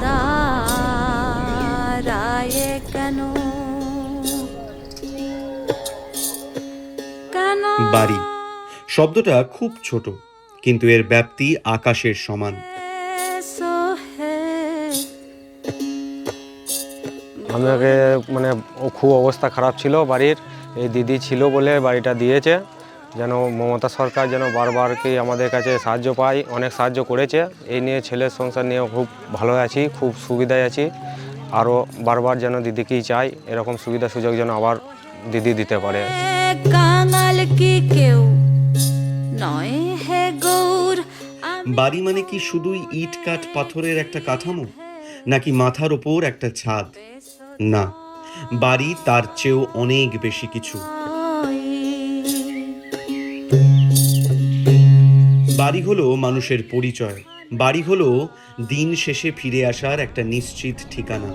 দাঁড়ায় কেন? কেন? বাড়ি। শব্দটা খুব ছোট কিন্তু এর ব্যাপ্তি আকাশের সমান। আমাকে মানে ও খুব অবস্থা খারাপ ছিল বাড়ির। এই দিদি ছিল বলে বাড়িটা দিয়েছে। যেন মমতা সরকার যেন বারবারকে আমাদের কাছে সাহায্য পাই অনেক সাহায্য করেছে। এই নিয়ে ছেলের সংসার নিয়ে খুব ভালো আছি খুব সুবিধায় আছি। আরও বারবার যেন দিদিকেই চাই এরকম সুবিধা সুযোগ যেন আবার দিদি দিতে পারে। কাঙাল কি কেউ? নয় হে গৌর বাড়ি মানে কি শুধুই ইট কাঠ পাথরের একটা কাঠামো? নাকি মাথার ওপর একটা ছাদ? না বাড়ি তার চেয়েও অনেক বেশি কিছু। বাড়ি হলো মানুষের পরিচয়। বাড়ি হলো দিন শেষে ফিরে আসার একটা নিশ্চিত ঠিকানা।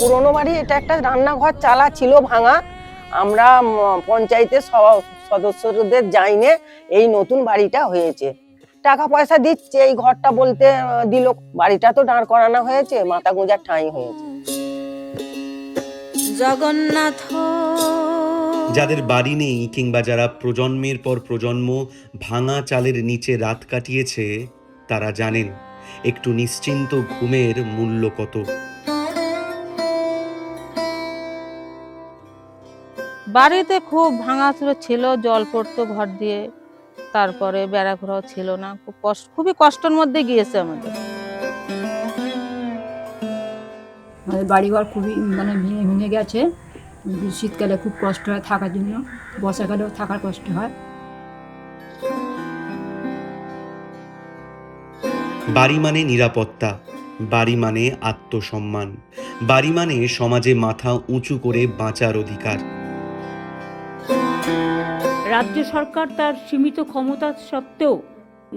পুরনো বাড়ি এটা একটা রান্নাঘর চালা ছিল ভাঙা। আমরা পঞ্চায়েতের স- সদস্যদের যাইনে এই নতুন বাড়িটা হয়েছে। টাকা পয়সা দিচ্ছে এই ঘরটা বলতে দিল। বাড়িটা তো দাঁড় করানো হয়েছে মাথা গুঁজার ঠাঁই হয়েছে। জগন্নাথ যাদের বাড়ি নেই কিংবা যারা প্রজন্মের পর প্রজন্ম ভাঙা চালের নিচে রাত কাটিয়েছে তারা জানেন একটু নিশ্চিন্ত ঘুমের মূল্য কত। বাড়িতে খুব ভাঙাচুরো ছিল জল পড়তো ঘর দিয়ে তারপরে বেড়া বেড়াঘোরাও ছিল না। খুব কষ্ট খুবই কষ্টের মধ্যে গিয়েছে আমাদের। আমাদের বাড়িঘর খুবই মানে ভেঙে ভেঙে গেছে। শীতকালে খুব কষ্ট হয় থাকার জন্য বর্ষাকালেও থাকার কষ্ট হয়। বাড়ি মানে নিরাপত্তা বাড়ি মানে আত্মসম্মান বাড়ি মানে সমাজে মাথা উঁচু করে বাঁচার অধিকার। রাজ্য সরকার তার সীমিত ক্ষমতা সত্ত্বেও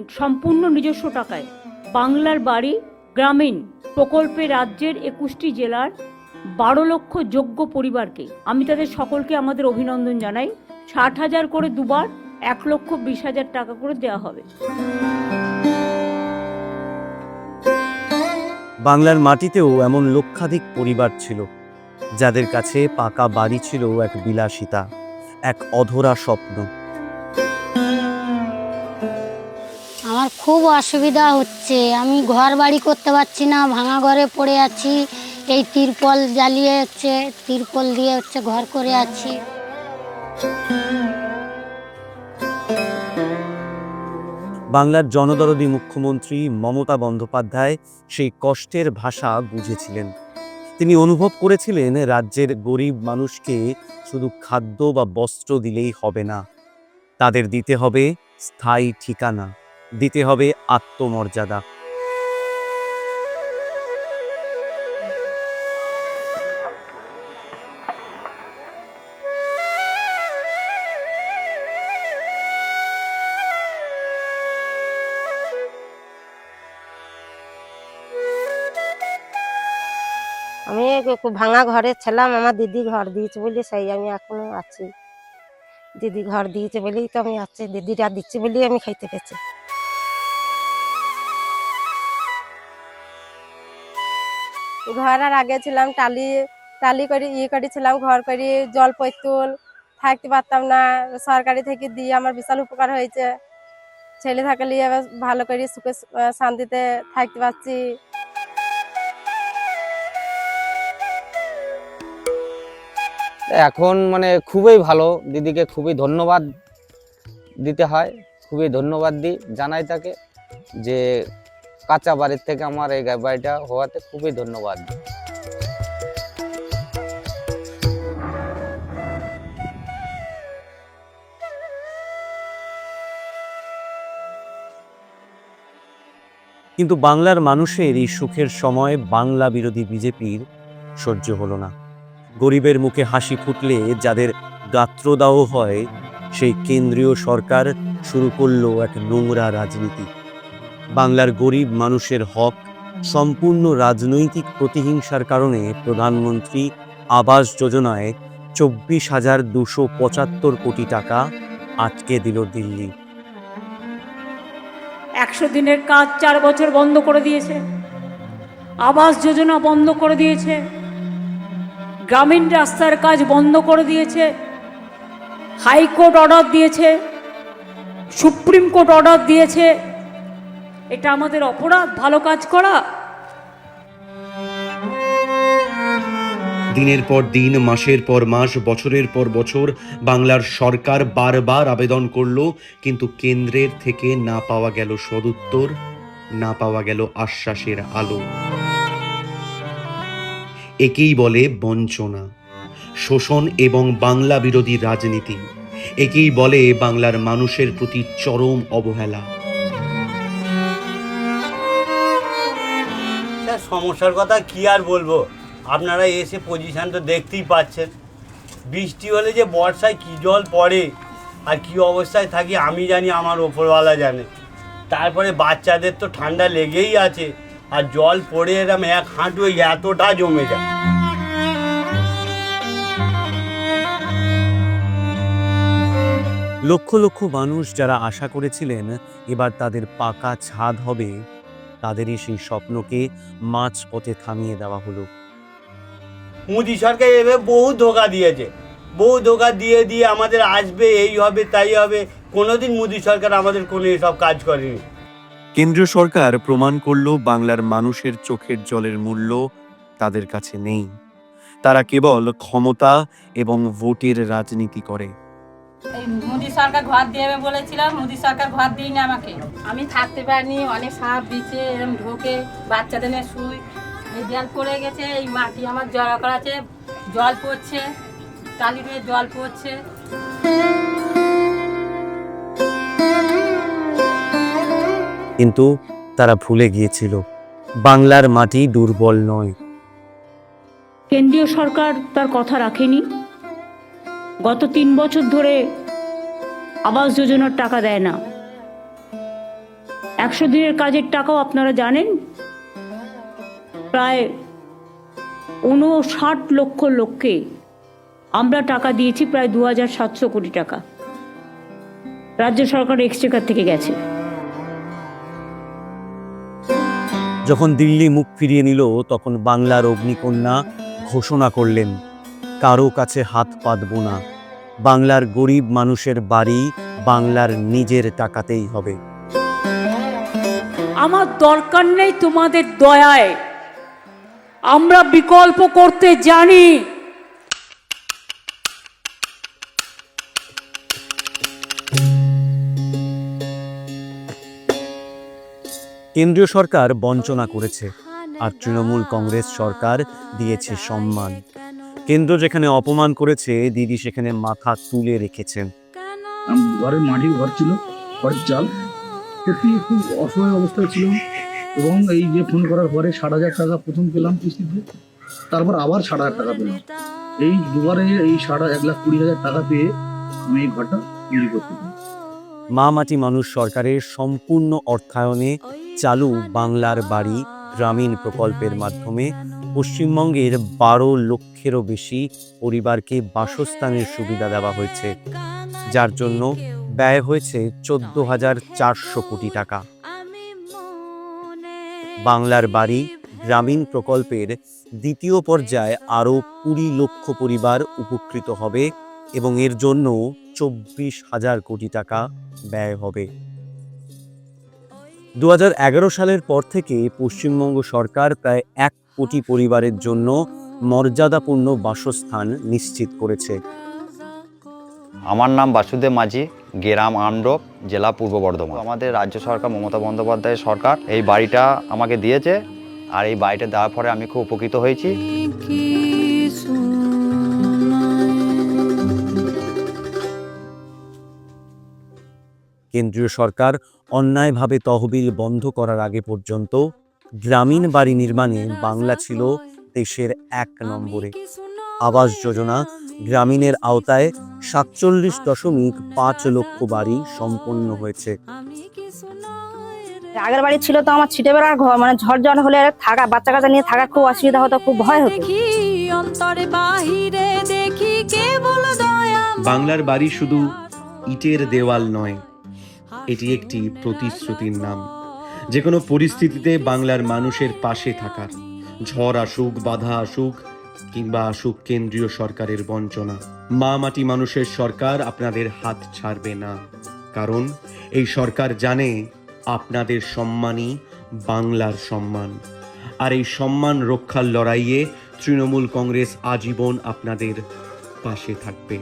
সম্পূর্ণ নিজস্ব টাকায় বাংলার বাড়ি গ্রামীণ প্রকল্পে রাজ্যের একুশটি জেলার বারো লক্ষ যোগ্য পরিবারকে। আমি তাদের সকলকে আমাদের অভিনন্দন জানাই। ষাট হাজার করে দুবার এক লক্ষ বিশ হাজার টাকা করে দেওয়া হবে। বাংলার মাটিতেও এমন লক্ষাধিক পরিবার ছিল যাদের কাছে পাকা বাড়ি ছিল এক বিলাসিতা এক অধরা স্বপ্ন। আমার খুব অসুবিধা হচ্ছে। আমি ঘর বাড়ি করতে পারছি না ভাঙা ঘরে পড়ে আছি। এই তিরপল জ্বালিয়ে হচ্ছে, তিরপল দিয়ে হচ্ছে ঘর করে আছি। বাংলার জনদরদী মুখ্যমন্ত্রী মমতা বন্দ্যোপাধ্যায় সেই কষ্টের ভাষা বুঝেছিলেন। তিনি অনুভব করেছিলেন রাজ্যের গরিব মানুষকে শুধু খাদ্য বা বস্ত্র দিলেই হবে না, তাদের দিতে হবে স্থায়ী ঠিকানা, দিতে হবে আত্মমর্যাদা। আমি ভাঙা ঘরে ছিলাম, আমার দিদি ঘর দিয়েছে বলে সেই আমি এখনও আছি। দিদি ঘর দিয়েছে বলেই তো আমি আছি, দিদিরা দিচ্ছে বলেই আমি খাইতে পেয়েছি। ঘর আর আগে ছিলাম টালি টালি করে ইয়ে করেছিলাম, ঘর করে, জল পৈতুল, থাকতে পারতাম না, সরকারি থেকে দিয়ে আমার বিশাল উপকার হয়েছে। ছেলে থাকলে ভালো করে সুখে শান্তিতে থাকতে পারছি। এখন মানে খুবই ভালো। দিদিকে খুবই ধন্যবাদ দিতে হয়, খুবই ধন্যবাদ দিই, জানাই তাকে যে কাঁচা বাড়ির থেকে আমার এই বাড়িটা হওয়াতে খুবই ধন্যবাদ। কিন্তু বাংলার মানুষের এই সুখের সময় বাংলা বিরোধী বিজেপির সহ্য হলো না। গরিবের মুখে হাসি ফুটলে যাদের গাত্রদাহ হয়, সেই কেন্দ্রীয় সরকার শুরু করল এক নোংরা রাজনীতি। বাংলার গরিব মানুষের হক, সম্পূর্ণ রাজনৈতিক প্রতিহিংসার কারণে প্রধানমন্ত্রী আবাস যোজনায় চব্বিশ হাজার দুশো পঁচাত্তর কোটি টাকা আটকে দিল দিল্লি। একশো দিনের কাজ চার বছর বন্ধ করে দিয়েছে। আবাস যোজনা বন্ধ করে দিয়েছে। গ্রামীণ রাস্তার কাজ বন্ধ করে দিয়েছে, হাইকোর্ট অর্ডার দিয়েছে, সুপ্রিম কোর্ট অর্ডার দিয়েছে। এটা আমাদের অপরাধ, ভালো কাজ করা। দিনের পর দিন, মাসের পর মাস, বছরের পর বছর বাংলার সরকার বারবার আবেদন করল, কিন্তু কেন্দ্রের থেকে না পাওয়া গেল সদুত্তর, না পাওয়া গেল আশ্বাসের আলো। একেই বলে বঞ্চনা। শোষণ এবং বাংলা বিরোধী রাজনীতি। একেই বলে বাংলার মানুষের প্রতি চরম অবহেলা। স্যার, সমস্যার কথা কি আর বলব? আপনারা এসে পজিশন তো দেখতেই পাচ্ছেন। বৃষ্টি হলে যে বর্ষায় কি জল পড়ে আর কি অবস্থায় থাকি, আমি জানি, আমার ওপরওয়ালা জানে। তারপরে বাচ্চাদের তো ঠান্ডা লেগেই আছে। আর জল পড়ে এরম এক হাঁটু এতটা জমে যায়। লক্ষ লক্ষ মানুষ যারা আশা করেছিলেন এবার তাদের পাকা ছাদ হবে তাদেরই সেই স্বপ্নকে মাছ পথে থামিয়ে দেওয়া হলো। মোদি সরকার এভাবে বহু ধোকা দিয়েছে। বহু ধোকা দিয়ে দিয়ে আমাদের আসবে এই হবে তাই হবে। কোনোদিন মোদি সরকার আমাদের কোনো এসব কাজ করেনি। কেন্দ্রীয় সরকার প্রমাণ করল বাংলার মানুষের চোখের জলের মূল্য তাদের কাছে নেই। তারা কেবল ক্ষমতা এবং ভোটের রাজনীতি করে। এই মোদি সরকার ঘর দেবে বলেছিলাম মোদী সরকার ঘর দিইনি আমাকে। আমি থাকতে পারিনি অনেক সাপ দিচ্ছে এরম ঢোকে বাচ্চাদের নিয়ে শুই। এই দেয়াল পড়ে গেছে এই মাটি আমার জড়া করা আছে জল পড়ছে টালি দিয়ে জল পড়ছে। কিন্তু তারা ভুলে গিয়েছিল, বাংলার মাটি দুর্বল নয়। কেন্দ্রীয় সরকার তার কথা রাখেনি? গত তিন বছর ধরে আবাস যোজনার টাকা দেয় না। একশো দিনের কাজের টাকাও আপনারা জানেন? প্রায় উনষাট লক্ষ লোককে আমরা টাকা দিয়েছি, প্রায় দু হাজার সাতশো কোটি টাকা। রাজ্য সরকার এক্সচেকার থেকে গেছে। যখন দিল্লি মুখ ফিরিয়ে নিল, তখন বাংলার অগ্নিকন্যা ঘোষণা করলেন, কারও কাছে হাত পাতব না। বাংলার গরিব মানুষের বাড়ি বাংলার নিজের টাকাতেই হবে। আমার দরকার নেই তোমাদের দয়ায়। আমরা বিকল্প করতে জানি। কেন্দ্রীয় সরকার বঞ্চনা করেছে আর তৃণমূল কংগ্রেস সরকার দিয়েছে সম্মান। কেন্দ্র যেখানে অপমান করেছে দিদি সেখানে মাথা তুলে রেখেছেন ঘরের মাটির ঘর ছিল ঘরের চাল। সত্যি খুব অসহায় অবস্থায় ছিল এবং এই যে ফোন করার পরে ষাট হাজার টাকা প্রথম পেলাম কিস্তিতে তারপর আবার ষাট হাজার টাকা পেলাম। এই দুবারে এই ষাট এক লাখ কুড়ি হাজার টাকা পেয়ে আমি এই ঘরটা তৈরি করতে মা মাটি মানুষ সরকারের সম্পূর্ণ অর্থায়নে চালু বাংলার বাড়ি গ্রামীণ প্রকল্পের মাধ্যমে পশ্চিমবঙ্গের বারো লক্ষেরও বেশি পরিবারকে বাসস্থানের সুবিধা দেওয়া হয়েছে, যার জন্য ব্যয় হয়েছে চোদ্দ হাজার চারশো কোটি টাকা। বাংলার বাড়ি গ্রামীণ প্রকল্পের দ্বিতীয় পর্যায়ে আরও কুড়ি লক্ষ পরিবার উপকৃত হবে এবং এর জন্য চব্বিশ হাজার কোটি টাকা ব্যয় হবে। দু হাজার এগারো সালের পর থেকে পশ্চিমবঙ্গ সরকার প্রায় এক কোটি পরিবারের জন্য মর্যাদাপূর্ণ বাসস্থান নিশ্চিত করেছে। আমার নাম বাসুদেব মাঝি, গেরাম আমডোপ জেলা পূর্ব বর্ধমান। আমাদের রাজ্য সরকার মমতা বন্দ্যোপাধ্যায়ের সরকার এই বাড়িটা আমাকে দিয়েছে, আর এই বাড়িটা দেওয়ার পরে আমি খুব উপকৃত হয়েছি। কেন্দ্রীয় সরকার অন্যায়ভাবে তহবিল বন্ধ করার আগে পর্যন্ত গ্রামীণ বাড়ি নির্মাণে বাংলা ছিল দেশের এক নম্বরে। আবাস যোজনা গ্রামীণের আওতায় সাতচল্লিশ দশমিক পাঁচ লক্ষ বাড়ি সম্পন্ন হয়েছে। আগের বাড়ি ছিল তো আমার ছিটে বেড়ার ঘর মানে ঝড় ঝড় হলে থাকা বাচ্চা কাচ্চা নিয়ে থাকা খুব অসুবিধা হতো খুব ভয় হতো। দেখি অন্তরে বাহিরে দেখি কেবল দয়া। বাংলার বাড়ি শুধু ইটের দেওয়াল নয় এটি একটি প্রতিশ্রুতির নাম। যে কোনো পরিস্থিতিতে বাংলার মানুষের পাশে থাকার, ঝড় আসুক, বাধা আসুক, কিংবা আসুক কেন্দ্রীয় সরকারের বঞ্চনা। মা মাটি মানুষের সরকার আপনাদের হাত ছাড়বে না। কারণ এই সরকার জানে আপনাদের সম্মানই বাংলার সম্মান। আর এই সম্মান রক্ষার লড়াইয়ে তৃণমূল কংগ্রেস আজীবন আপনাদের পাশে থাকবে।